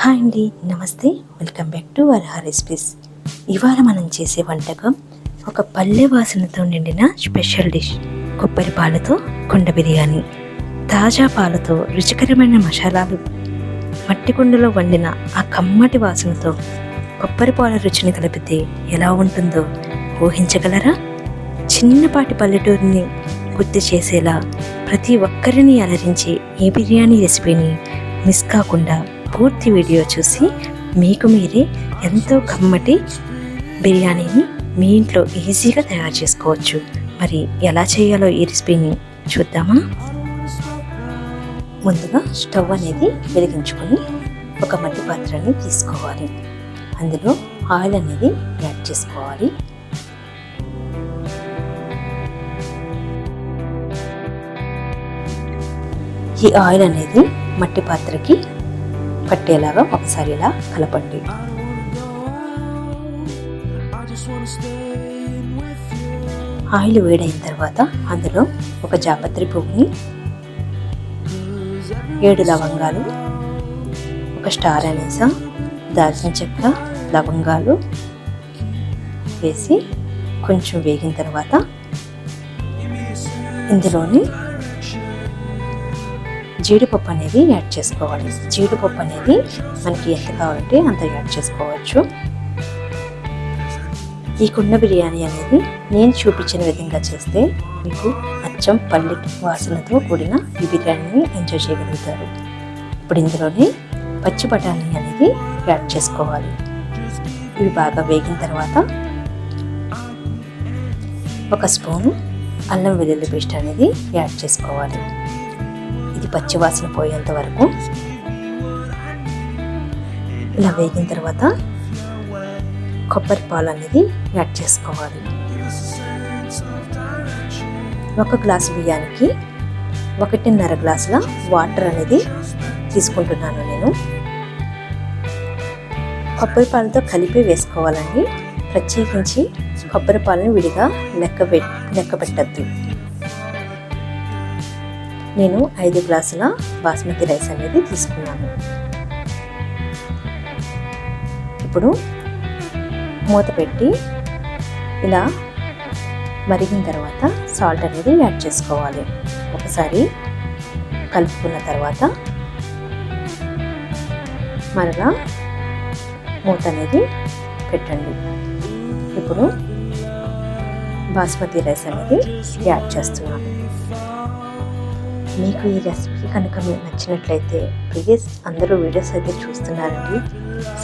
Hi అండి నమస్తే. Welcome back to Varaha recipes. ఇవాళ మనం చేసే వంటకం ఒక పల్లె వాసనతో నిండిన స్పెషల్ డిష్ కొబ్బరి పాలతో కుండ బిర్యానీ. తాజా పాలతో రుచికరమైన మసాలాలు మట్టి కుండలో వండిన ఆ కమ్మటి వాసనతో కొబ్బరి పాల రుచిని కలిపితే ఎలా ఉంటుందో ఊహించగలరా? చిన్నపాటి పల్లెటూరిని గుర్తు చేసేలా ప్రతి ఒక్కరిని అలరించే ఈ బిర్యానీ రెసిపీని మిస్ కాకుండా పూర్తి వీడియో చూసి మీకు మీరే ఎంతో కమ్మటి బిర్యానీని మీ ఇంట్లో ఈజీగా తయారు చేసుకోవచ్చు. మరి ఎలా చేయాలో ఈ రెసిపీని చూద్దామా? ముందుగా స్టవ్ అనేది వెలిగించుకొని ఒక మట్టి పాత్రని తీసుకోవాలి. అందులో ఆయిల్ అనేది యాడ్ చేసుకోవాలి. ఈ ఆయిల్ అనేది మట్టి పాత్రకి పట్టేలాగా ఒకసారి ఇలా కలపండి. ఆయిల్ వేడైన తర్వాత అందులో ఒక జాపత్రి పువ్వుని ఏడు లవంగాలు ఒక స్టార్ అనేస దాల్చిన చెక్క లవంగాలు వేసి కొంచెం వేగిన తర్వాత ఇందులోని జీడిపప్పు అనేది యాడ్ చేసుకోవాలి. జీడిపప్పు అనేది మనకి ఎంత కావాలంటే అంత యాడ్ చేసుకోవచ్చు. ఈ కుండ బిర్యానీ అనేది నేను చూపించిన విధంగా చేస్తే మీకు అచ్చం పల్లి వాసనతో కూడిన ఈ బిర్యానీని ఎంజాయ్ చేయగలుగుతారు. ఇప్పుడు ఇందులోనే పచ్చి బఠానీ అనేది యాడ్ చేసుకోవాలి. ఇవి బాగా వేగిన తర్వాత ఒక స్పూను అల్లం వెల్లుల్లి పేస్ట్ అనేది యాడ్ చేసుకోవాలి. ఇది పచ్చివాసన పోయేంత వరకు ఇలా వేగిన తర్వాత కొబ్బరి పాలు అనేది యాడ్ చేసుకోవాలి. ఒక గ్లాసు బియ్యానికి ఒకటిన్నర గ్లాసుల వాటర్ అనేది తీసుకుంటున్నాను నేను. కొబ్బరి పాలతో కలిపి వేసుకోవాలండి. ప్రత్యేకించి కొబ్బరి పాలను విడిగా లెక్క లెక్క పెట్టద్దు నేను ఐదు గ్లాసుల బాస్మతి రైస్ అనేది తీసుకున్నాను. ఇప్పుడు మూత పెట్టి ఇలా మరిగిన తర్వాత సాల్ట్ అనేది యాడ్ చేసుకోవాలి. ఒకసారి కలుపుకున్న తర్వాత మరలా మూత అనేది పెట్టండి. ఇప్పుడు బాస్మతి రైస్ అనేది యాడ్ చేస్తున్నాను. మీకు ఈ రెసిపీ కనుక మీకు నచ్చినట్లయితే ప్లీజ్ అందరూ వీడియోస్ అయితే చూస్తున్నారండి.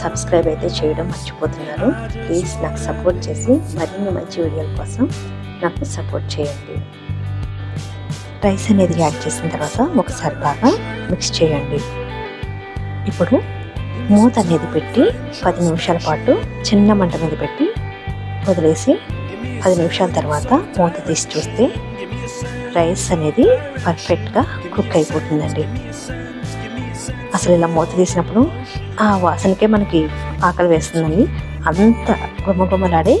సబ్స్క్రైబ్ అయితే చేయడం మర్చిపోతున్నారు. ప్లీజ్ నాకు సపోర్ట్ చేసి మరిన్ని మంచి వీడియోల కోసం నాకు సపోర్ట్ చేయండి. రైస్ అనేది యాడ్ చేసిన తర్వాత ఒకసారి బాగా మిక్స్ చేయండి. ఇప్పుడు మూత అనేది పెట్టి పది నిమిషాల పాటు చిన్న మంట మీద పెట్టి వదిలేసి పది నిమిషాల తర్వాత మూత తీసి చూస్తే రైస్ అనేది పర్ఫెక్ట్గా కుక్ అయిపోతుందండి. అసలు ఇలా మూత తీసినప్పుడు ఆ వాసనకే మనకి ఆకలి వేస్తుందండి. అంత గుమ్మగుమ్మలాడే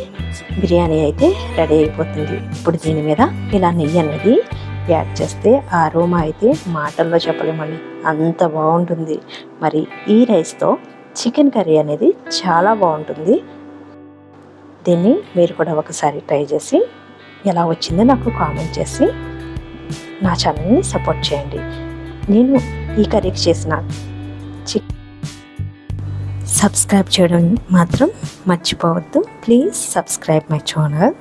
బిర్యానీ అయితే రెడీ అయిపోతుంది. ఇప్పుడు దీని మీద ఇలా నెయ్యి అనేది యాడ్ చేస్తే ఆ రోమా అయితే మాటల్లో చెప్పలేమండి. అంత బాగుంటుంది. మరి ఈ రైస్తో చికెన్ కర్రీ అనేది చాలా బాగుంటుంది. దీన్ని మీరు కూడా ఒకసారి ట్రై చేసి ఎలా వచ్చిందో నాకు కామెంట్ చేసి నా ఛానల్ని సపోర్ట్ చేయండి. నేను ఈ కర్రీకి చేసిన చిక్ సబ్స్క్రైబ్ చేయడం మాత్రం మర్చిపోవద్దు. Please subscribe my channel